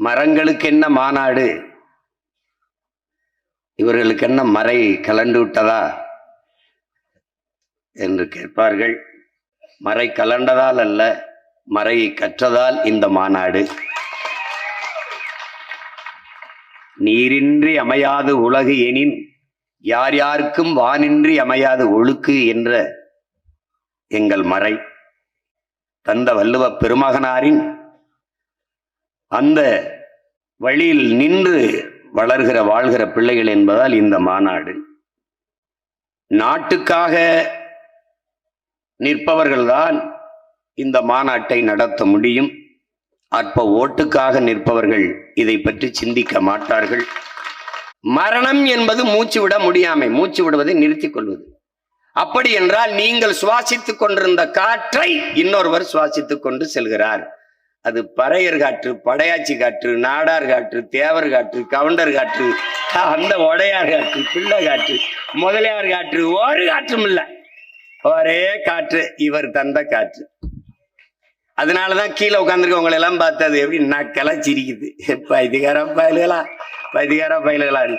மரங்களுக்கு என்ன மாநாடு? இவர்களுக்கு என்ன மறை கலண்டு விட்டதா என்று கேட்பார்கள். மறை கலண்டதால் அல்ல மறையை கற்றதால் இந்த மாநாடு. நீரின்றி அமையாது உலகு எனின் யார் யாருக்கும் வானின்றி அமையாது ஒழுக்கு என்ற எங்கள் மறை தந்த வள்ளுவ பெருமகனாரின் அந்த வழியில் நின்று வளர்கிற வாழ்கிற பிள்ளைகள் என்பதால் இந்த மாநாடு. நாட்டுக்காக நிற்பவர்கள்தான் இந்த மாநாட்டை நடத்த முடியும். அற்ப ஓட்டுக்காக நிற்பவர்கள் இதை பற்றி சிந்திக்க மாட்டார்கள். மரணம் என்பது மூச்சு விட முடியாமை மூச்சு விடுவதை நிறுத்திக் கொள்வது. அப்படி என்றால் நீங்கள் சுவாசித்துக் கொண்டிருந்த காற்றை இன்னொருவர் சுவாசித்துக் கொண்டு செல்கிறார். அது பறையர் காற்று படையாச்சி காற்று நாடார் காற்று தேவர் காற்று கவுண்டர் காற்று அந்த உடையார் காற்று பிள்ளை காற்று முதலியார் காற்று ஒரு காற்றும் இல்லை. ஒரே காற்று இவர் தந்த காற்று. அதனாலதான் கீழே உட்காந்துருக்கவங்களை எல்லாம் பார்த்தது எப்படி நக்கெல்லாம் சிரிக்குது. பைதிகார பயல்களா? பைதிகார பயல்களா?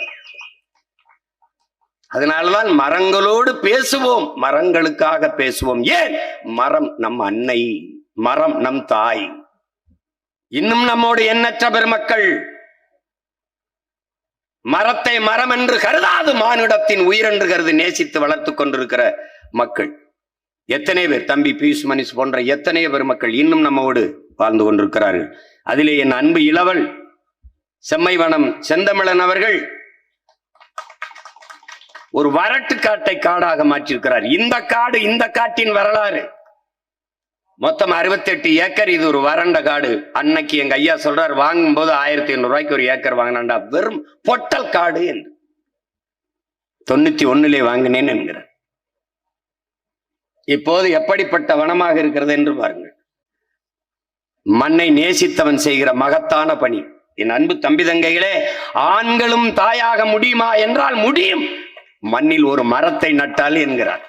அதனாலதான் மரங்களோடு பேசுவோம் மரங்களுக்காக பேசுவோம். ஏன்? மரம் நம் அன்னை மரம் நம் தாய். இன்னும் நம்மோடு எண்ணற்ற பெருமக்கள் மரத்தை மரம் என்று கருதாது மானுடத்தின் உயிர் என்று கருது நேசித்து வளர்த்து கொண்டிருக்கிற மக்கள். எத்தனை பேர் தம்பி பியூஷ் மணிஷ் போன்ற எத்தனை பெருமக்கள் இன்னும் நம்மோடு வாழ்ந்து கொண்டிருக்கிறார்கள். அதிலே என் அன்பு இளவல் செம்மைவனம் செந்தமிழன் அவர்கள் ஒரு வரட்டு காட்டை காடாக மாற்றியிருக்கிறார். இந்த காடு இந்த காட்டின் வரலாறு. மொத்தம் 68 ஏக்கர். இது ஒரு வறண்ட காடு. அன்னைக்கு எங்க ஐயா சொல்றார் வாங்கும் போது ஆயிரத்தி ஐநூறு ரூபாய்க்கு ஒரு ஏக்கர் வாங்கினாண்டா வெறும் பொட்டல் காடு என்று. தொண்ணூத்தி ஒண்ணுலே வாங்கினேன் என்கிறார். இப்போது எப்படிப்பட்ட வனமாக இருக்கிறது என்று பாருங்கள். மண்ணை நேசித்தவன் செய்கிற மகத்தான பணி. என் அன்பு தம்பி தங்கைகளே ஆண்களும் தாயாக முடியுமா? என்றால் முடியும். மண்ணில் ஒரு மரத்தை நட்டால் என்கிறார்.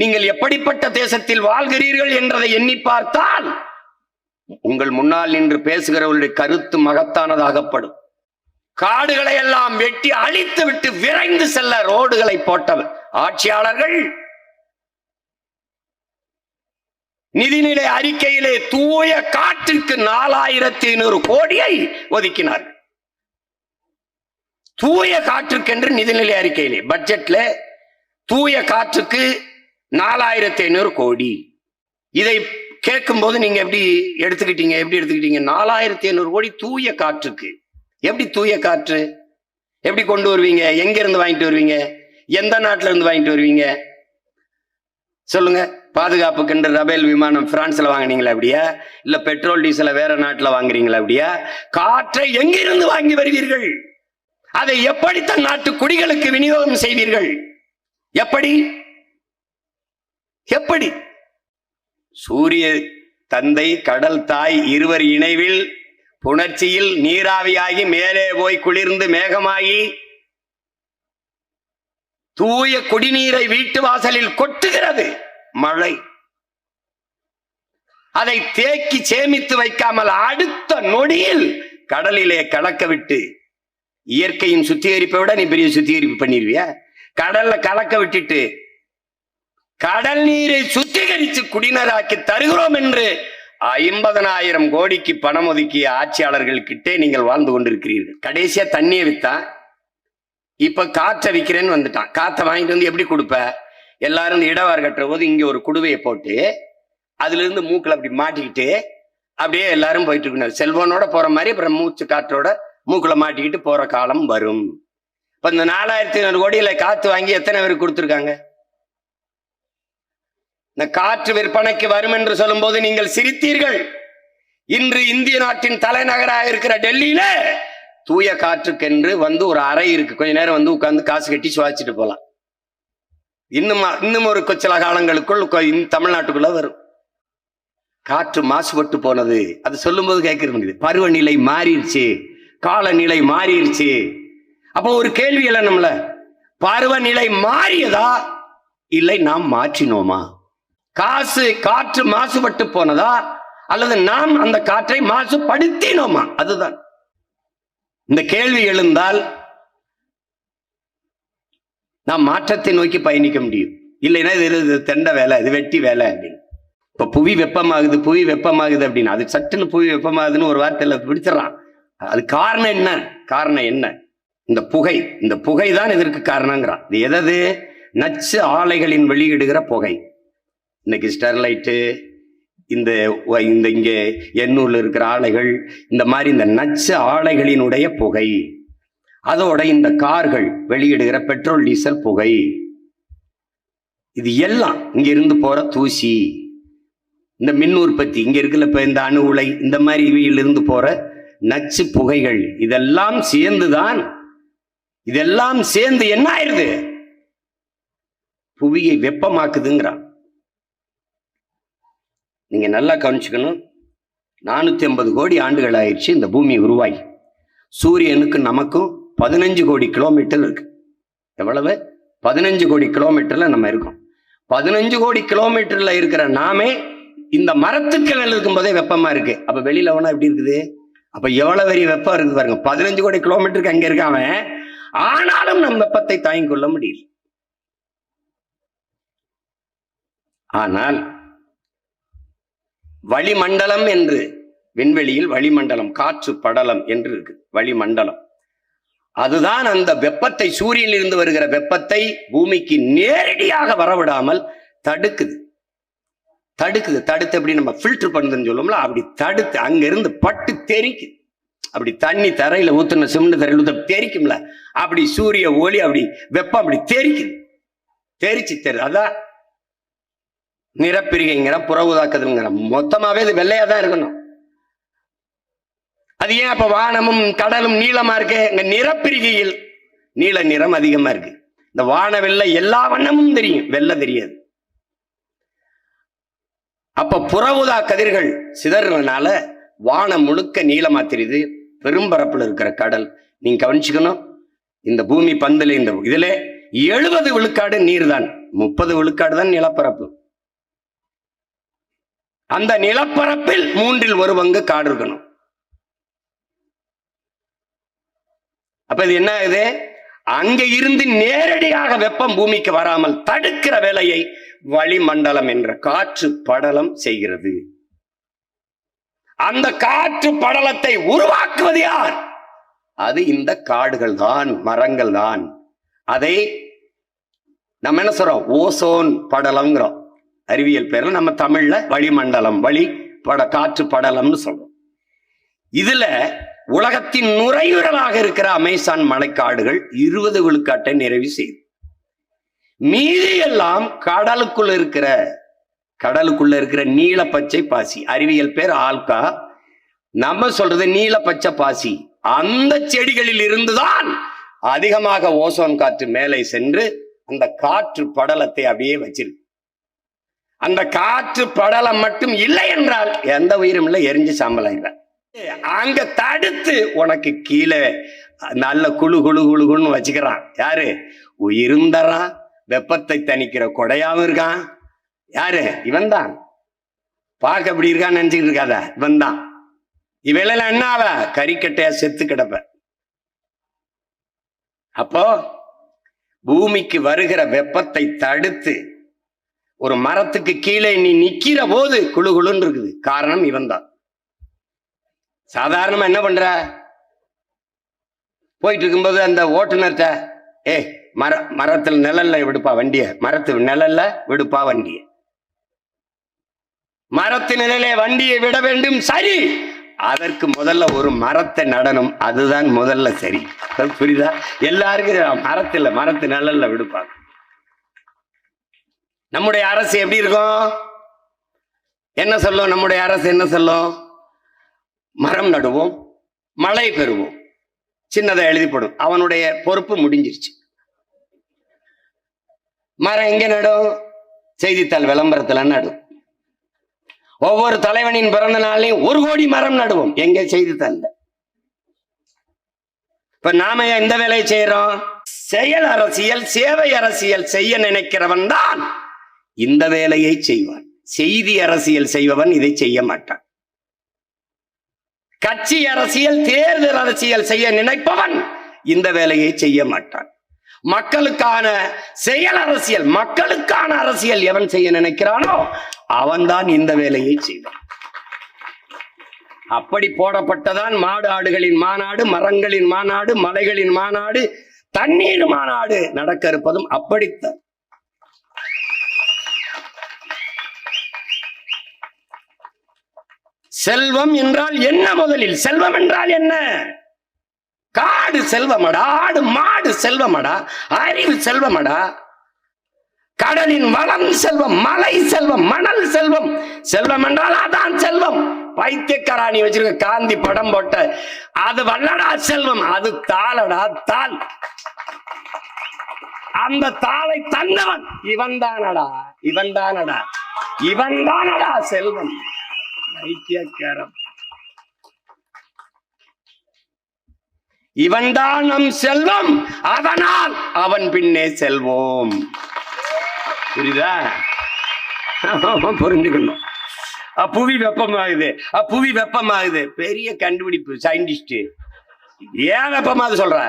நீங்கள் எப்படிப்பட்ட தேசத்தில் வாழ்கிறீர்கள் என்றதை எண்ணி பார்த்தால் உங்கள் முன்னால் நின்று பேசுகிறவர்களுடைய கருத்து மகத்தானதாகப்படும். காடுகளை எல்லாம் வெட்டி அழித்து விட்டு விரைந்து செல்ல ரோடுகளை போட்டவர் ஆட்சியாளர்கள். நிதிநிலை அறிக்கையிலே தூய காற்றிற்கு நாலாயிரத்தி ஐநூறு கோடியை ஒதுக்கினார். தூய காற்றுக்கென்று நிதிநிலை அறிக்கையிலே பட்ஜெட்ல தூய காற்றுக்கு நாலாயிரத்தி ஐநூறு கோடி. இதை கேட்கும்போது நீங்க எப்படி எடுத்துக்கிட்டீங்க எப்படி எடுத்துக்கிட்டீங்க? நாலாயிரத்தி ஐநூறு கோடி தூய காற்றுக்கு. எப்படி தூய காற்று? எப்படி கொண்டு வருவீங்க? எங்க இருந்து வாங்கிட்டு வருவீங்க? எந்த நாட்டில இருந்து வாங்கிட்டு வருவீங்க? சொல்லுங்க. பாதுகாப்புக்குன்ற ரபேல் விமானம் பிரான்ஸ்ல வாங்குனீங்களா அப்படியா? இல்ல பெட்ரோல் டீசலை வேற நாட்டுல வாங்குறீங்களா அப்படியா? காற்றை எங்கிருந்து வாங்கி வருவீர்கள்? அதை எப்படி தன் நாட்டு குடிகளுக்கு விநியோகம் செய்வீர்கள்? எப்படி? எப்படி? சூரிய தந்தை கடல் தாய் இருவர் இணைவில் புணர்ச்சியில் நீராவியாகி மேலே போய் குளிர்ந்து மேகமாகி தூய குடிநீரை வீட்டு வாசலில் கொட்டுகிறது. மழை. அதை தேக்கி சேமித்து வைக்காமல் அடுத்த நொடியில் கடலிலே கலக்க விட்டு இயற்கையின் சுத்திகரிப்பை விட நீ பெரிய சுத்திகரிப்பு பண்ணிடுவியா கடல்ல கலக்க விட்டுட்டு கடல் நீரை சுத்திகரித்து குடிநராக்கி தருகிறோம் என்று ஐம்பதனாயிரம் கோடிக்கு பணம் ஒதுக்கிய ஆட்சியாளர்கள் கிட்டே நீங்கள் வாழ்ந்து கொண்டிருக்கிறீர்கள். கடைசியா தண்ணியை வித்தான் இப்ப காற்றை விற்கிறேன்னு வந்துட்டான். காற்றை வாங்கிட்டு வந்து எப்படி கொடுப்ப? எல்லாரும் இடவார் இடவாறு கட்டுற போது இங்க ஒரு குடுவையை போட்டு அதுல இருந்து மூக்கில் அப்படி மாட்டிக்கிட்டு அப்படியே எல்லாரும் போயிட்டு இருக்கணும் செல்போனோட போற மாதிரி அப்புறம் மூச்சு காற்றோட மூக்குல மாட்டிக்கிட்டு போற காலம் வரும். இப்ப இந்த நாலாயிரத்தி ஐநூறு கோடியில காத்து வாங்கி எத்தனை பேருக்கு கொடுத்துருக்காங்க? இந்த காற்று விற்பனைக்கு வரும் என்று சொல்லும்போது நீங்கள் சிரித்தீர்கள். இன்று இந்திய நாட்டின் தலைநகராக இருக்கிற டெல்லியில தூய காற்றுக்கென்று வந்து ஒரு அறை இருக்கு. கொஞ்ச நேரம் வந்து உட்கார்ந்து காசு கட்டி சுவாச்சிட்டு போகலாம் இன்னும் இன்னும் ஒரு சில காலங்களுக்குள் கொ- தமிழ்நாட்டுக்குள்ள வரும். காற்று மாசுபட்டு போனது. அது சொல்லும்போது கேட்க முடியுது பருவநிலை மாறிடுச்சு. காலநிலை மாறிடுச்சு. அப்போ ஒரு கேள்வி இல்லை நம்மள பருவநிலை மாறியதா? இல்லை நாம் மாற்றினோமா? காசு காற்று மாசுபட்டு போனதா? அல்லது நாம் அந்த காற்றை மாசுபடுத்தினோமா? அதுதான். இந்த கேள்வி எழுந்தால் நாம் மாற்றத்தை நோக்கி பயணிக்க முடியும். இல்லைன்னா இது இது தெண்ட வேலை இது வெட்டி வேலை அப்படின்னு. இப்ப புவி வெப்பமாகுது புவி வெப்பமாகுது அப்படின்னு. அது சட்டுன்னு புவி வெப்பமாகுதுன்னு ஒரு வார்த்தையில பிடிச்சிடறான். அது காரணம் என்ன? காரணம் என்ன? இந்த புகை இந்த புகை தான் இதற்கு காரணங்கிறான். இது எதது? நச்சு ஆலைகளின் வெளியிடுகிற புகை. இன்னைக்கு ஸ்டெர்லைட்டு இந்த இந்த இங்கே எண்ணூரில் இருக்கிற ஆலைகள் இந்த மாதிரி இந்த நச்சு ஆலைகளினுடைய புகை. அதோட இந்த கார்கள் வெளியிடுகிற பெட்ரோல் டீசல் புகை. இது எல்லாம் இங்க இருந்து போற தூசி. இந்த மின் உற்பத்தி இங்க இருக்கிற இப்ப இந்த அணு உலை இந்த மாதிரி இவையிலிருந்து போற நச்சு புகைகள் இதெல்லாம் சேர்ந்துதான் இதெல்லாம் சேர்ந்து என்ன ஆயிருது? புவியை வெப்பமாக்குதுங்கிறான். நீங்கள் நல்லா கவனிச்சுக்கணும். நானூற்றி ஐம்பது கோடி ஆண்டுகள் ஆயிடுச்சு இந்த பூமி உருவாகி. சூரியனுக்கு நமக்கும் பதினஞ்சு கோடி கிலோமீட்டர் இருக்கு. எவ்வளவு? பதினஞ்சு கோடி கிலோமீட்டர்ல நம்ம இருக்கோம். பதினஞ்சு கோடி கிலோமீட்டர்ல இருக்கிற நாமே இந்த மரத்துக்கு நிழல் இருக்கும் போதே வெப்பமா இருக்கு. அப்ப வெளியில அவனா எப்படி இருக்குது? அப்ப எவ்வளவு பெரிய வெப்பம் இருக்குது பாருங்க. பதினஞ்சு கோடி கிலோமீட்டருக்கு அங்க இருக்காம ஆனாலும் நம் வெப்பத்தை தாங்கிக் கொள்ள முடியல. ஆனால் வளிமண்டலம் என்று. விண்வெளியில் வளிமண்டலம் காற்று படலம் என்று இருக்கு. வளிமண்டலம். அதுதான் அந்த வெப்பத்தை சூரியனில் இருந்து வருகிற வெப்பத்தை பூமிக்கு நேரடியாக வரவிடாமல் தடுக்குது. தடுக்குது. தடுத்து எப்படி நம்ம ஃபில்டர் பண்ணுதுன்னு சொல்லுவோம்ல அப்படி தடுத்து அங்கிருந்து பட்டு தெரிக்குது அப்படி தண்ணி தரையில ஊத்துன சிமெண்ட் தரையில் ஊத்த தெரிக்கும்ல அப்படி சூரிய ஒளி அப்படி வெப்பம் அப்படி தெரிக்குது. தெரிச்சு தெரு அதான் நிறப்பிரிகைங்கிற புறவுதாக்குதல்ங்கிற. மொத்தமாவே இது வெள்ளையா தான் இருக்கணும். அது ஏன் அப்ப வானமும் கடலும் நீளமா இருக்கு? இங்க நிறப்பிரிகையில் நீல நிறம் அதிகமா இருக்கு. இந்த வான வெள்ளை எல்லா வண்ணமும் தெரியும். வெள்ளை தெரியாது. அப்ப புறவுதா கதிர்கள் சிதறதுனால வானம் முழுக்க நீளமா தெரியுது. பெரும்பரப்புல இருக்கிற கடல். நீங்க கவனிச்சுக்கணும். இந்த பூமி பந்துல இந்த இதுல எழுபது விழுக்காடு நீர் தான் முப்பது விழுக்காடு தான் நிலப்பரப்பு. அந்த நிலப்பரப்பில் மூன்றில் ஒரு பங்கு காடு இருக்கணும். அப்ப இது என்ன ஆகுது அங்க இருந்து நேரடியாக வெப்பம் பூமிக்கு வராமல் தடுக்கிற வேலையை வளிமண்டலம் என்ற காற்று படலம் செய்கிறது. அந்த காற்று படலத்தை உருவாக்குவது யார்? அது இந்த காடுகள் தான் மரங்கள் தான். அதை நம்ம என்ன சொல்றோம்? ஓசோன் படலம்ங்கிறோம். அறிவியல் பேர்ல நம்ம தமிழ்ல வளிமண்டலம் வழி பட காற்று படலம்னு சொல்றோம். இதுல உலகத்தின் நுரையுறலாக இருக்கிற அமேசான் மலைக்காடுகள் இருபது விழுக்காட்டை நிறைவு செய்யுது. மீதி எல்லாம் கடலுக்குள்ள இருக்கிற கடலுக்குள்ள இருக்கிற நீல பச்சை பாசி. அறிவியல் பேர் ஆல்கா. நம்ம சொல்றது நீல பச்சை பாசி. அந்த செடிகளில் இருந்துதான் அதிகமாக ஓசோன் காற்று மேலே சென்று அந்த காற்று படலத்தை அப்படியே வச்சிருக்கு. அந்த காற்று படலம் மட்டும் இல்லை என்றால் எந்த உயிரும் இல்லை எரிஞ்சு சாம்பலாயிடுற அங்க தடுத்து உனக்கு கீழே நல்ல குழு குழு குழுகுன்னு வச்சுக்கிறான். யாரு? உயிரும் தரான் வெப்பத்தை தணிக்கிற கொடையாவும் இருக்கான். யாரு? இவன் தான் பார்க்க அப்படி இருக்கான்னு நினைச்சுக்கிட்டு இருக்காத இவன் தான் இவையில என்ன ஆவ? கறிக்கட்டையா செத்து கிடப்ப. அப்போ பூமிக்கு வருகிற வெப்பத்தை தடுத்து ஒரு மரத்துக்கு கீழே நீ நிக்கிற போது குழு குழுன்னு இருக்குது. காரணம் இவன் தான் சாதாரணமா என்ன பண்ற? போயிட்டு இருக்கும்போது அந்த ஓட்டுநர்கிட்ட ஏ மர மரத்தில் நிழல்ல விடுப்பா வண்டிய. மரத்து நிழல்ல விடுப்பா வண்டிய. மரத்து நிழலே வண்டியை விட வேண்டும் சரி. அதற்கு முதல்ல ஒரு மரத்தை நடனம் அதுதான் முதல்ல சரி. புரியுதா? எல்லாருக்கும் மரத்துல மரத்து நிழல்ல விடுப்பாங்க. நம்முடைய அரசு எப்படி இருக்கும்? என்ன சொல்லும்? நம்முடைய அரசு என்ன சொல்லும்? மரம் நடுவோம் மழை பெறுவோம். சின்னதை எழுதிப்படும். அவனுடைய பொறுப்பு முடிஞ்சிருச்சு. மரம் எங்க நடும்? செய்தித்தாள் விளம்பரத்துல நடும். ஒவ்வொரு தலைவனின் பிறந்த நாளையும் ஒரு கோடி மரம் நடுவோம். எங்க செய்தித்தாள்ல? இப்ப நாம ஏன் இந்த வேலையை செய்யறோம்? செயல் அரசியல் சேவை அரசியல் செய்ய நினைக்கிறவன் தான். இந்த வேலையை செய்வான். செய்தி அரசியல் செய்பவன் இதை செய்ய மாட்டான். கட்சி அரசியல் தேர்தல் அரசியல் செய்ய நினைப்பவன் இந்த வேலையை செய்ய மாட்டான். மக்களுக்கான செயல் அரசியல் மக்களுக்கான அரசியல் எவன் செய்ய நினைக்கிறானோ அவன்தான் இந்த வேலையை செய்வான். அப்படி போடப்பட்டதான் மாடு ஆடுகளின் மாநாடு மரங்களின் மாநாடு மலைகளின் மாநாடு தண்ணீர் மாநாடு நடக்க இருப்பதும் அப்படித்தான். செல்வம் என்றால் என்ன முதலில்? செல்வம் என்றால் என்ன? காடு செல்வமடா ஆடு மாடு செல்வமடா அறிவு செல்வமடா கடலின் வளம் செல்வம் மலை செல்வம் மணல் செல்வம். செல்வம் என்றால் அதான் செல்வம். பைத்தியக்காராணி வச்சிருக்க காந்தி படம் போட்ட அது வல்லடா செல்வம் அது தாளடா தாள். அந்த தாளை தந்தவன். இவன் தானடா இவன் தானடா இவன் தானடா செல்வம். பைத்தியக்காரம் இவன்தான் நம் செல்வம் அதனால் அவன் பின்னே செல்வோம். புரியுதா? புரிஞ்சுக்கணும். புவி வெப்பமாகுது புவி வெப்பமாகுது. பெரிய கண்டுபிடிப்பு சயின்டிஸ்ட் ஏன் வெப்பமாகுது சொல்ற?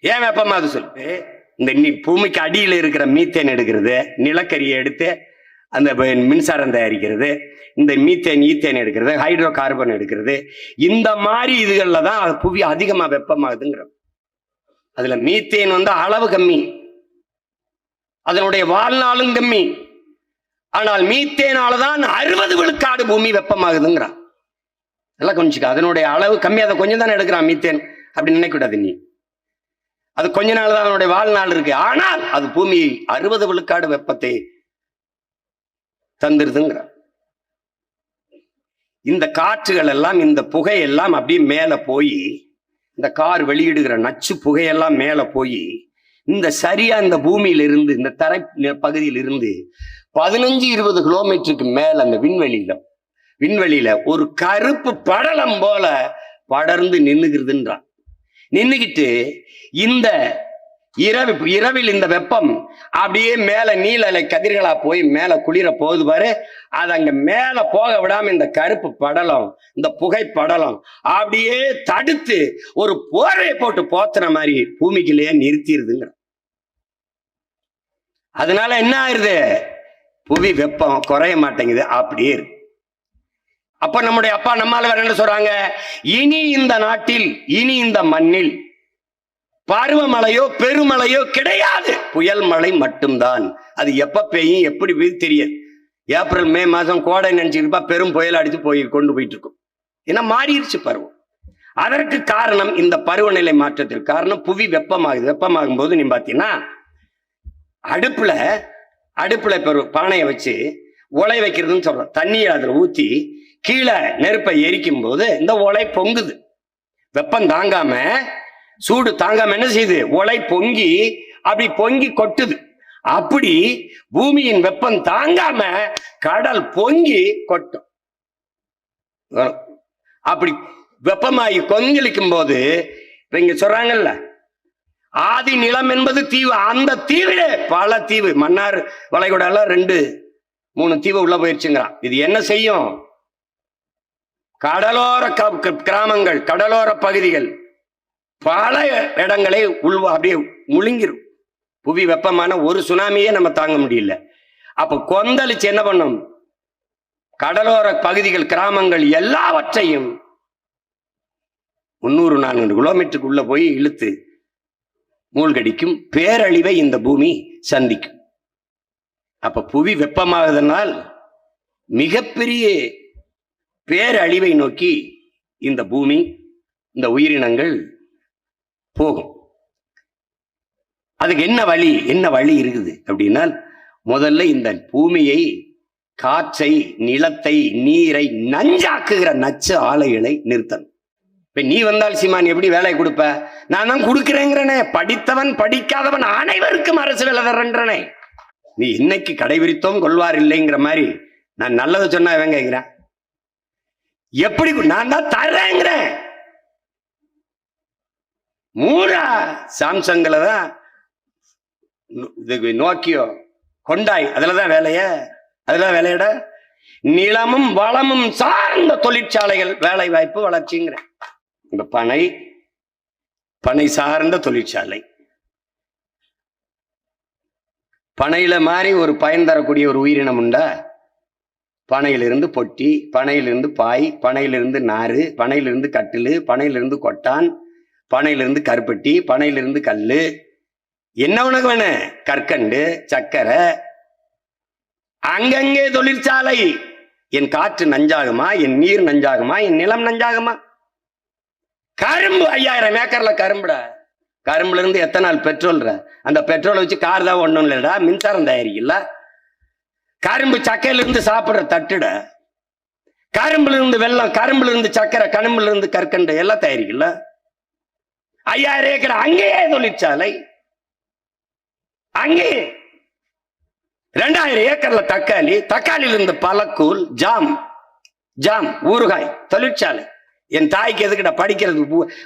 ஏன் வெப்பமாகுது சொல்லு? இந்த பூமிக்கு அடியில் இருக்கிற மீத்தேன் எடுக்கிறது நிலக்கரியை எடுத்து அந்த மின்சாரம் தயாரிக்கிறது இந்த மீத்தேன் ஈத்தேன் எடுக்கிறது ஹைட்ரோ கார்பன் எடுக்கிறது இந்த மாதிரி இதுகளில் தான் புவி அதிகமாக வெப்பமாகுதுங்கிற. அதில் மீத்தேன் வந்து அளவு கம்மி. அதனுடைய வாழ்நாளும் கம்மி. ஆனால் மீத்தேனால தான் அறுபது விழுக்காடு பூமி வெப்பமாகுதுங்கிறான் எல்லாம் கொஞ்சம் அதனுடைய அளவு கம்மி. அதை கொஞ்சம் தானே எடுக்கிறான் மீத்தேன் அப்படின்னு நினைக்கூடாது நீ. அது கொஞ்ச நாள் தான் அதனுடைய வாழ்நாள் இருக்கு. ஆனால் அது பூமி அறுபது விழுக்காடு வெப்பத்தை தந்துருதுங்கிற இந்த காற்றுகள் எல்லாம் இந்த புகையெல்லாம் அப்படியே மேல போய் இந்த கார் வெளியிடுகிற நச்சு புகையெல்லாம் மேல போய் இந்த சரியா இந்த பூமியில இருந்து இந்த தரை பகுதியிலிருந்து பதினஞ்சு இருபது கிலோமீட்டருக்கு மேல அந்த விண்வெளியில விண்வெளியில ஒரு கருப்பு படலம் போல படர்ந்து நின்னுகிறதுன்றான் நின்னுகிட்டு இந்த இரவு இரவில் இந்த வெப்பம் அப்படியே மேல நீலலை கதிர்களா போய் மேல குளிர போகுது பாரு. அது அங்க மேல போக விடாம இந்த கருப்பு படலம் இந்த புகை படலம் அப்படியே தடுத்து ஒரு போர்வை போட்டு போத்துன மாதிரி பூமிக்குள்ளேயே நிறுத்திடுதுங்கிற அதனால என்ன ஆயிருது? புவி வெப்பம் குறைய மாட்டேங்குது அப்படியே இருக்கு. அப்ப நம்முடைய அப்பா நம்மால வேற என்ன சொல்றாங்க? இனி இந்த நாட்டில் இனி இந்த மண்ணில் பருவமழையோ பெருமழையோ கிடையாது. புயல் மழை மட்டும்தான். அது எப்ப பெய்யும் எப்படி பெய்யும் தெரியாது. ஏப்ரல் மே மாசம் கோடை நினைச்சிருப்பா பெரும் புயல் அடிச்சு போய் கொண்டு போயிட்டு இருக்கும் ஏன்னா மாறிடுச்சு பருவம். அதற்கு காரணம் இந்த பருவநிலை மாற்றத்திற்கு காரணம் புவி வெப்பமாகுது. வெப்பமாகும் போது நீ பார்த்தீங்கன்னா அடுப்புல அடுப்புல பெரு பானையை வச்சு உலை வைக்கிறதுன்னு சொல்றோம். தண்ணியை அதுல ஊத்தி கீழே நெருப்பை எரிக்கும் போது இந்த உலை பொங்குது. வெப்பம் தாங்காம சூடு தாங்காம என்ன செய்யுது உலை பொங்கி அப்படி பொங்கி கொட்டுது. அப்படி பூமியின் வெப்பம் தாங்காம கடல் பொங்கி கொட்டும். அப்படி வெப்பமாகி கொந்தளிக்கும் போது இப்ப இங்க சொல்றாங்கல்ல ஆதி நிலம் என்பது தீவு. அந்த தீவிலே பல தீவு மன்னார் வளைகுடா எல்லாம் ரெண்டு மூணு தீவு உள்ள போயிடுச்சுங்கிறான் இது என்ன செய்யும்? கடலோர கிராமங்கள் கடலோர பகுதிகள். பல இடங்களை உள்வா அப்படியே முழுங்கிரும். புவி வெப்பமான ஒரு சுனாமியே நம்ம தாங்க முடியல. அப்ப கொந்தளிச்சு என்ன பண்ணும்? கடலோர பகுதிகள் கிராமங்கள் எல்லாவற்றையும் முன்னூறு நானூறு கிலோமீட்டருக்கு உள்ள போய் இழுத்து மூழ்கடிக்கும். பேரழிவை இந்த பூமி சந்திக்கும். அப்ப புவி வெப்பமாகுதனால் மிகப்பெரிய பேரழிவை நோக்கி இந்த பூமி இந்த உயிரினங்கள் போகும். அதுக்கு என்ன வழி என்ன வழி இருக்குது அப்படின்னா முதல்ல இந்த பூமியை காற்றை நிலத்தை நீரை நஞ்சாக்குகிற நச்சு ஆலைகளை நிறுத்தணும். இப்ப நீ வந்தால் சீமான் எப்படி வேலை கொடுப்ப? நான் தான் கொடுக்குறேங்கிறனே. படித்தவன் படிக்காதவன் அனைவருக்கும் அரசு வேலை தர்றேன்றனே. நீ இன்னைக்கு கடைபிடித்தோம் கொள்வார் இல்லைங்கிற மாதிரி நான் நல்லதை சொன்னா இவன் கேட்கிறேன்? எப்படி நான் தான் தர்றேங்கிறேன். மூடா. சாம்சங்கில் தான் நோக்கியோ கொண்டாய் அதில் தான் வேலைய. அதுல தான் வேலையட. நிலமும் வளமும் சார்ந்த தொழிற்சாலைகள் வேலை வாய்ப்பு வளர்ச்சிங்கிற. இந்த பனை பனை சார்ந்த தொழிற்சாலை. பனையில மாதிரி ஒரு பயன் தரக்கூடிய ஒரு உயிரினம் உண்டா? பனையிலிருந்து பொட்டி பனையிலிருந்து பாய் பனையிலிருந்து நாறு பனையிலிருந்து கட்டிலு பனையிலிருந்து கொட்டான் பனையிலிருந்து கருப்பட்டி பனையிலிருந்து கல் என்ன உனக்கு வேண? கற்கண்டு சக்கரை. அங்கங்கே தொழிற்சாலை. என் காற்று நஞ்சாகுமா? என் நீர் நஞ்சாகுமா? என் நிலம் நஞ்சாகுமா? கரும்பு ஐயாயிரம் ஏக்கர்ல கரும்புடா. கரும்புல இருந்து எத்தனால் பெட்ரோல்ற அந்த பெட்ரோலை வச்சு கார் தான் ஒன்றும் இல்லைடா. மின்சாரம் தயாரிக்கல. கரும்பு சக்கையில இருந்து தட்டுட. கரும்புல இருந்து வெள்ளம் கரும்புல இருந்து சக்கரை கரும்புல இருந்து கற்கண்டு எல்லாம் தயாரிக்கல. ஐயாயிரம் ஏக்கர் அங்கேயே தொழிற்சாலை. அங்கேயே. ரெண்டாயிரம் ஏக்கர்ல தக்காளி தக்காளியில இருந்து பழக்கூழ் ஜாம் ஜாம் ஊறுகாய் தொழிற்சாலை. என் தாய்க்கு எதுக்கிட்ட படிக்கிறது?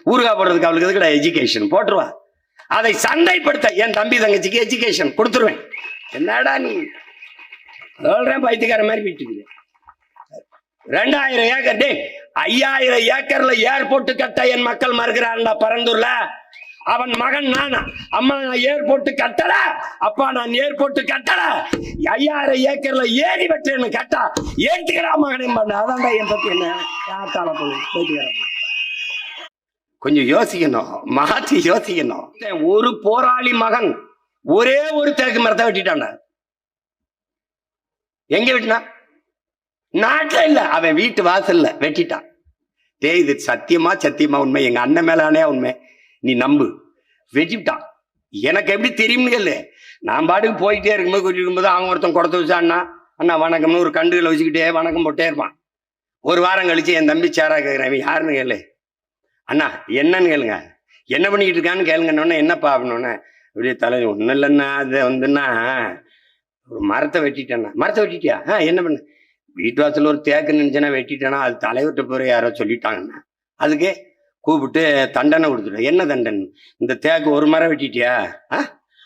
ஊறுகாய் போடுறதுக்கு அவளுக்கு எதுக்கிட்ட எஜுகேஷன் போட்டுருவா. அதை சந்தைப்படுத்த என் தம்பி தங்கச்சிக்கு எஜுகேஷன் கொடுத்துருவேன். என்னடா நீ? சொல்றேன் பைத்தியக்கார மாதிரி வீட்டுக்கு. ரெண்டாயிரம் ஏக்கர் டே ஐயாயிரம் ஏக்கர்ல ஏர்போர்ட் கட்ட என் மக்கள் மறுக்கிறான்டா பரந்தூர்ல. அவன் மகன் நானா அம்மா நான் ஏர்போர்ட் கட்டல அப்பா நான் ஏர்போர்ட் கட்டல. ஐயாயிரம் ஏக்கர்ல ஏறி வெட்டேன்னு கட்டா. ஏத்துக்கிறா மகனே பண்ண அதான்டா என் பத்தி என்ன? யாத்தால போய் கொஞ்சம் யோசிக்கணும் மாத்தி யோசிக்கணும். ஒரு போராளி மகன் ஒரே ஒரு தேக்கு மரத்தை வெட்டிட்டான எங்க வெட்டினா? நாட்டில் இல்லை அவன் வீட்டு வாசல்ல வெட்டிட்டான். டேய் இது சத்தியமா சத்தியமா உண்மை? எங்க அண்ணன் மேலானே உண்மை. நீ நம்பு. வெட்டிவிட்டான். எனக்கு எப்படி தெரியும்னு கேளு. நான் பாட்டுக்கு போயிட்டே இருக்கும்போது கூட்டிட்டு இருக்கும்போது அவன் ஒருத்தன் கொடுத்து வச்சான்னா அண்ணா வணக்கம்னு ஒரு கண்டுகளை வச்சுக்கிட்டே வணக்கம் போட்டே இருப்பான். ஒரு வாரம் கழிச்சு என் தம்பி சேரா கேட்குறேன் யாருன்னு கேளு. அண்ணா என்னன்னு கேளுங்க. என்ன பண்ணிக்கிட்டு இருக்கான்னு கேளுங்கன்னொன்னே என்னப்பா அப்படின்னோடனே அப்படியே தலை ஒன்றும் இல்லைண்ணா அது வந்துன்னா ஒரு மரத்தை வெட்டிட்டேண்ணா. மரத்தை வெட்டிட்டியா? ஆ என்ன பண்ண? வீட்டு வாசல் ஒரு தேக்கு நினைச்சேன்னா வெட்டிட்டேன்னா அது தலைவர்கிட்ட போய் யாரோ சொல்லிட்டாங்கண்ணா. அதுக்கே கூப்பிட்டு தண்டனை கொடுத்துட்டேன் என்ன தண்டனை? இந்த தேக்கு ஒரு மரம் வெட்டிட்டியா? ஆ?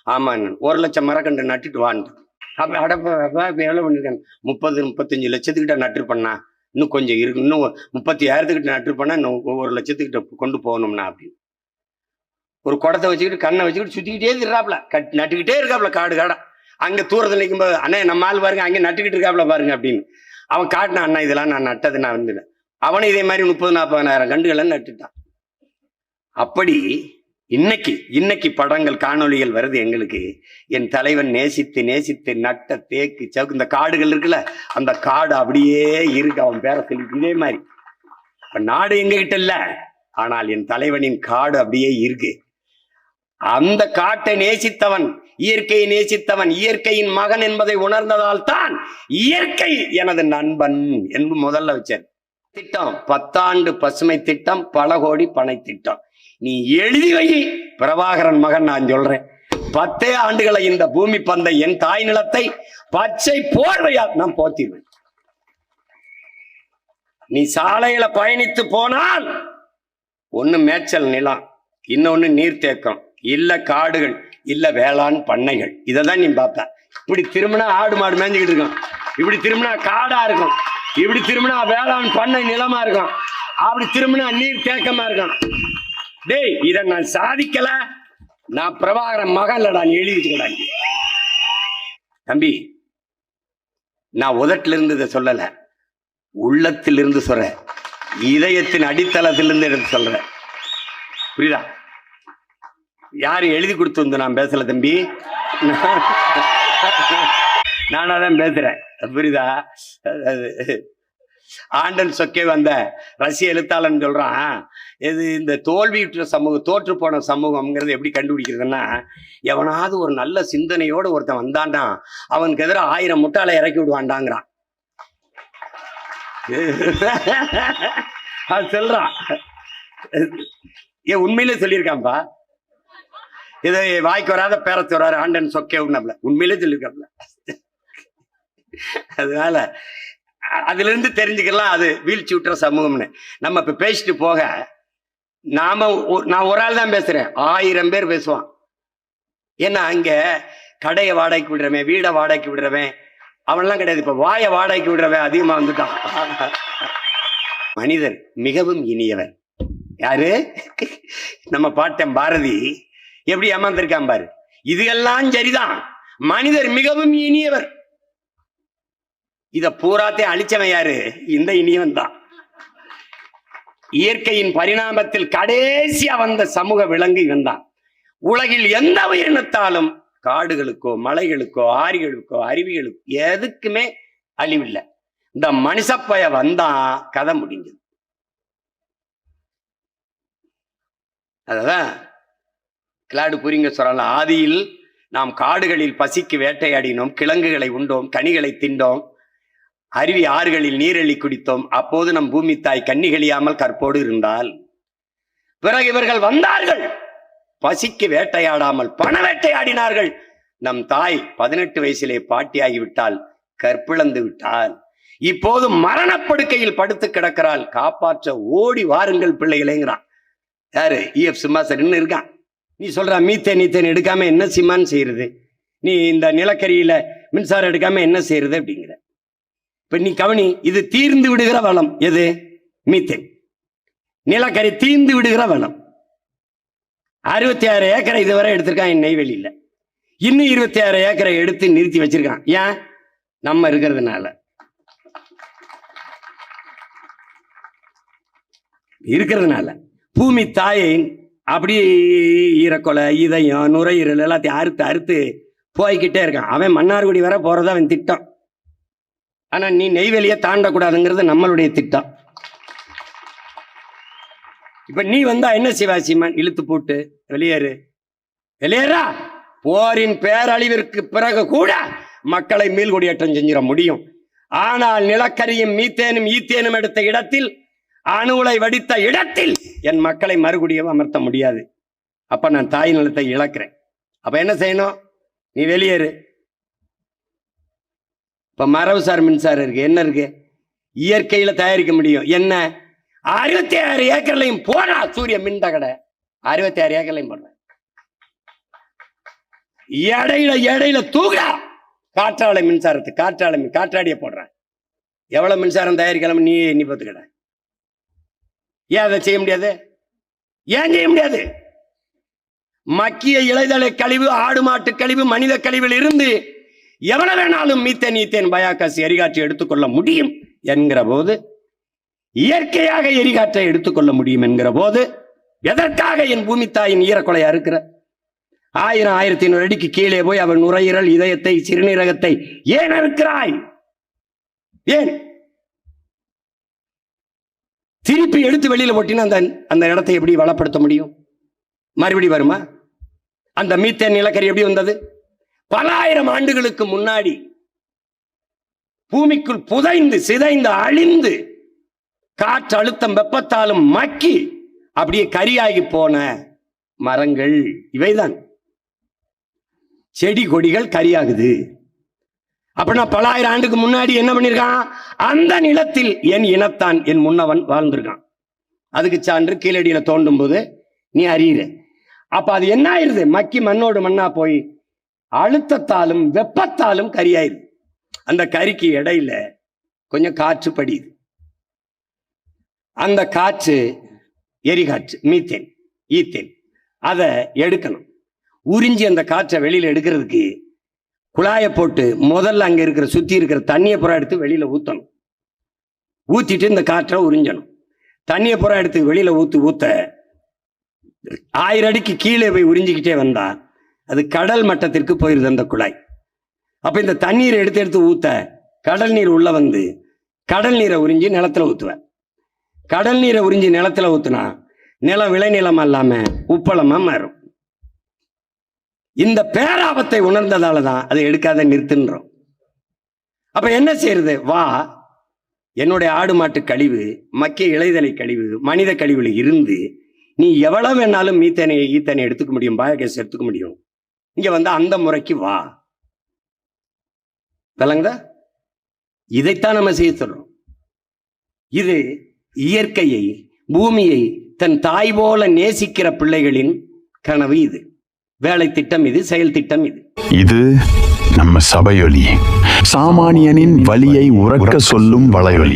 ஆமாண்ணா. ஒரு லட்சம் மரக்கன்று நட்டுட்டு வான்னு அப்போ அடப்பா இப்போ எவ்வளோ பண்ணியிருக்கேன் முப்பது முப்பத்தஞ்சு லட்சத்துக்கிட்ட நட்டுருப்பண்ணா இன்னும் கொஞ்சம் இருக்கு. இன்னும் முப்பத்தி ஆயிரத்துக்கிட்ட நட்டுருப்பண்ணா இன்னும் ஒரு லட்சத்துக்கிட்ட கொண்டு போகணும்னா அப்படின்னு. ஒரு குடத்தை வச்சுக்கிட்டு கண்ணை வச்சுக்கிட்டு சுத்திக்கிட்டே இருக்காப்புல கட் நட்டுக்கிட்டே இருக்காப்ல காடு காடா. அங்கே தூரத்தில் நிற்கும்போது அண்ணே நம்ம ஆள் பாருங்க. அங்கே நட்டுக்கிட்டு இருக்காப்ல பாருங்க அப்படின்னு. அவன் காட்டினான் அண்ணா இதெல்லாம் நான் நட்டது நான் வந்து அவனும் இதே மாதிரி முப்பது நாற்பதாயிரம் கண்டுகளை நட்டுட்டான். அப்படி இன்னைக்கு இன்னைக்கு படங்கள் காணொளிகள் வருது எங்களுக்கு. என் தலைவன் நேசித்து நேசித்து நட்ட தேக்கு சவுக்கு இந்த காடுகள் இருக்குல்ல அந்த காடு அப்படியே இருக்கு. அவன் பேரை சொல்லி இதே மாதிரி. நாடு எங்ககிட்ட இல்லை இல்ல. ஆனால் என் தலைவனின் காடு அப்படியே இருக்கு. அந்த காட்டை நேசித்தவன் இயற்கையை நேசித்தவன் இயற்கையின் மகன் என்பதை உணர்ந்ததால் தான் இயற்கை எனது நண்பன் என்று முதல்ல வச்சேன். திட்டம் பத்தாண்டு பசுமை திட்டம் பல கோடி பனை திட்டம். நீ எழுதி வை பிரபாகரன் மகன் நான் சொல்றேன். பத்தே ஆண்டுகளை இந்த பூமி பந்தை என் தாய் நிலத்தை பச்சை போர்வையால் நான் போத்திடுவேன். நீ சாலையில பயணித்து போனால் ஒண்ணு மேய்ச்சல் நிலம் இன்னொன்னு நீர்த்தேக்கம் இல்ல காடுகள் இல்லை வேளாண் பண்ணைகள். இதை தான் நீ பார்ப்ப இப்படி திரும்பினா ஆடு மாடு மேஞ்சிக்கிட்டு இருக்கும். இப்படி திரும்பினா காடாக இருக்கும். இப்படி திரும்பினா வேளாண் பண்ணை நிலமா இருக்கும். அப்படி திரும்பினா நீர் தேக்கமா இருக்கும். டேய் இதை நான் சாதிக்கல. நான் பிரபாகரன் மகன்லடா நீ எழுதி தம்பி நான் உதட்டிலிருந்து இருந்து இதை சொல்லலை. உள்ளத்திலிருந்து சொல்றேன். இதயத்தின் அடித்தளத்திலிருந்து எடுத்து சொல்றேன். புரியுதா? யார் எழுதி கொடுத்து வந்து நான் பேசல தம்பி? நானா தான் பேசுறேன். புரியுதா? அது ஆண்டன் சொக்கே வந்த ரஷ்ய எழுத்தாளன் சொல்றான் இது இந்த தோல்வியுற்ற சமூகம் தோற்று போன சமூகம்ங்கிறது எப்படி கண்டுபிடிக்கிறதுன்னா எவனாவது ஒரு நல்ல சிந்தனையோடு ஒருத்தன் வந்தான்டா அவனுக்கு எதிராக ஆயிரம் முட்டாளை இறக்கி விடுவான்டாங்கிறான். அது சொல்றான். ஏன் உண்மையிலே சொல்லியிருக்கான்பா? இதை வாய்க்கு வராத பேரத்து வராரு ஆண்டன் சொக்கே உண்ணப்ல உண்மையிலே சொல்லியிருக்காப்ல அதனால அதுல இருந்து தெரிஞ்சுக்கலாம் அது வீழ்ச்சி விட்டுற சமூகம்னு. நம்ம இப்ப பேசிட்டு போக நாம நான் ஒரு ஆள் தான் பேசுறேன். ஆயிரம் பேர் பேசுவான். ஏன்னா அங்க கடையை வாடகைக்கு விடுறவன் வீடை வாடகைக்கு விடுறவன் அவன்லாம் கிடையாது. இப்ப வாயை வாடகைக்கு விடுறவன் அதிகமா வந்துட்டான். மனிதர் மிகவும் இனியவன். யாரு? நம்ம பாட்டன் பாரதி. எப்படி ஏமாந்திருக்கான் பாரு. இதுகெல்லாம் சரிதான். மனிதர் மிகவும் இனியவர். இத பூராத்தையும் அழிச்சவன் யாரு? இந்த இனியவன் தான். இயற்கையின் பரிணாமத்தில் கடைசியா வந்த சமூக விலங்கு இவன் தான். உலகில் எந்த உயிரினத்தாலும் காடுகளுக்கோ மலைகளுக்கோ ஆறுகளுக்கோ அருவிகளுக்கோ எதுக்குமே அழிவில்லை. இந்த மனுஷப்பய வந்தா கதை முடிஞ்சது. அதான் கிளாடு புரிங்க சொல்லலாம் ஆதியில் நாம் காடுகளில் பசிக்கு வேட்டையாடினோம் கிழங்குகளை உண்டோம் கனிகளை திண்டோம் அருவி ஆறுகளில் நீரழி குடித்தோம். அப்போது நம் பூமி தாய் கன்னிகளியாமல் கற்போடு இருந்தால் பிறகு இவர்கள் வந்தார்கள். பசிக்கு வேட்டையாடாமல் பண வேட்டையாடினார்கள். நம் தாய் பதினெட்டு வயசிலே பாட்டியாகிவிட்டால் கற்பிழந்து விட்டால் இப்போது மரணப்படுக்கையில் படுத்து கிடக்கிறாள். காப்பாற்ற ஓடி வாருங்கள் பிள்ளைகளேங்கிறான். யாரு? இஎஃப் சிம்மாசன் இருக்கான். நீ சொல்கிற மீத்தேன் நீத்தேன் எடுக்காமல் என்ன சிம்மான்னு செய்யறது? நீ இந்த நிலக்கரியில் மின்சாரம் எடுக்காமல் என்ன செய்யறது அப்படிங்கிற. இப்போ நீ கவனி இது தீர்ந்து விடுகிற வளம். எது? மீத்தேன். நிலக்கரி தீர்ந்து விடுகிற வளம். அறுபத்தி ஆறு ஏக்கரை இதுவரை எடுத்திருக்கான் நெய்வேலியில. இன்னும் இருபத்தி ஆறு ஏக்கரை எடுத்து நிறுத்தி வச்சிருக்கான். ஏன்? நம்ம இருக்கிறதுனால. இருக்கிறதுனால. பூமி தாயை அப்படி ஈரக்கொலை இதயம் நுரையீரல் எல்லாத்தையும் அறுத்து அறுத்து போய்கிட்டே இருக்கான். அவன் மன்னார்குடி வர போறது அவன் திட்டம் ஆனா நீ நெய்வேலியை தாண்டக்கூடாதுங்கிறது நம்மளுடைய திட்டம். இப்ப நீ வந்தா என்ன சிவாசிமான் இழுத்து போட்டு வெளியேறு. வெளியேறா! போரின் பேரழிவிற்கு பிறகு கூட மக்களை மீள்குடியேற்றம் செஞ்சிட முடியும். ஆனால் நிலக்கரியும் மீத்தேனும் ஈத்தேனும் எடுத்த இடத்தில் அணுலை வடித்த இடத்தில் என் மக்களை மறுகுடியும் அமர்த்த முடியாது. அப்போ நான் தாய் நிலத்தை இழக்கிறேன். அப்போ என்ன செய்யணும்? நீ வெளியேறு. இப்போ மரபுசார் மின்சாரம் இருக்கு. என்ன இருக்கு? இயற்கையில் தயாரிக்க முடியும். என்ன? அறுபத்தி ஆறு ஏக்கர்லையும் போடா சூரிய மின் தகட. அறுபத்தி ஆறு ஏக்கர்லையும் போடுறேன். இடையில இடையில தூக்குடா. காற்றாலை மின்சாரத்து காற்றாலை காற்றாடிய போடுறேன். எவ்வளவு மின்சாரம் தயாரிக்கலாம்? நீ நீ பார்த்துக்கட. ஏன் அதை செய்ய முடியாது? ஏன் செய்ய முடியாது? மக்கிய இலைதலை கழிவு ஆடு மாட்டு கழிவு மனித கழிவில் இருந்து எவ்வளவு வேணாலும் மீத்தேன் ஈத்தேன் பயாக்காசி எரிகாற்றை எடுத்துக்கொள்ள முடியும் என்கிற போது இயற்கையாக எரிகாற்றை எடுத்துக்கொள்ள முடியும் என்கிற போது எதற்காக என் பூமி தாயின் ஈரக்கொலையா இருக்கிற ஆயிரம் ஆயிரத்தி ஐநூறு அடிக்கு கீழே போய் அவன் நுரையீரல் இதயத்தை சிறுநீரகத்தை ஏன் இருக்கிறாய் ஏன்? திருப்பி எடுத்து வெளியில் போட்டினா அந்த அந்த இடத்தை எப்படி வளப்படுத்த முடியும்? மறுபடி வருமா? அந்த மீத்தேன் நிலக்கரி எப்படி வந்தது? பல ஆயிரம் ஆண்டுகளுக்கு முன்னாடி பூமிக்குள் புதைந்து சிதைந்து அழிந்து காற்று அழுத்தம் வெப்பத்தாலும் மக்கி அப்படியே கரியாகி போன மரங்கள் இவைதான். செடி கொடிகள் கரியாகுது. அப்படின்னா பலாயிரம் ஆண்டுக்கு முன்னாடி என்ன பண்ணியிருக்கான் அந்த நிலத்தில் என் இனத்தான் என் முன்னவன் வாழ்ந்திருக்கான். அதுக்கு சான்று கீழடியில தோண்டும் போது நீ அறியிற. அப்ப அது என்ன ஆயிருது? மக்கி மண்ணோடு மண்ணா போய் அழுத்தத்தாலும் வெப்பத்தாலும் கரியாயிருது அந்த கறிக்கு இடையில கொஞ்சம் காற்று படியுது. அந்த காற்று எரிகாற்று மீத்தேன் ஈத்தேன். அதை எடுக்கணும். உறிஞ்சி அந்த காற்றை வெளியில எடுக்கிறதுக்கு குழாயை போட்டு முதல்ல அங்கே இருக்கிற சுற்றி இருக்கிற தண்ணியை புறா எடுத்து வெளியில் ஊற்றணும் ஊற்றிட்டு இந்த காற்றை உறிஞ்சணும். தண்ணியை புறா எடுத்து வெளியில் ஊற்று ஊற்ற ஆயிரம் அடிக்கு கீழே போய் உறிஞ்சிக்கிட்டே வந்தா அது கடல் மட்டத்திற்கு போயிருது அந்த குழாய். அப்போ இந்த தண்ணீரை எடுத்து எடுத்து ஊற்ற கடல் நீர் உள்ளே வந்து கடல் நீரை உறிஞ்சி நிலத்துல ஊற்றுவேன் கடல் நீரை உறிஞ்சி நிலத்துல ஊற்றுனா நிலம் விளைநிலம் இல்லாமல் உப்பளமாக மாறும். இந்த பேராபத்தை உணர்ந்ததால தான் அதை எடுக்காத நிறுத்துன்றோம். அப்ப என்ன செய்யறது? வா என்னுடைய ஆடு மாட்டு கழிவு மக்கிய இலைதலை கழிவு மனித கழிவுல இருந்து நீ எவ்வளவு வேணாலும் மீத்தனை ஈத்தனை எடுத்துக்க முடியும் பயோகேஸ் எடுத்துக்க முடியும். இங்க வந்து அந்த முறைக்கு வா. விளங்குதா? இதைத்தான் நம்ம செய்ய சொல்றோம். இது இயற்கையை பூமியை தன் தாய் போல நேசிக்கிற பிள்ளைகளின் கனவு இது. வேலை திட்டம் இது செயல் திட்டம் இது. இது நம்ம சபையொலி. சாமானியனின் வலியை உறக்க சொல்லும் வளையொலி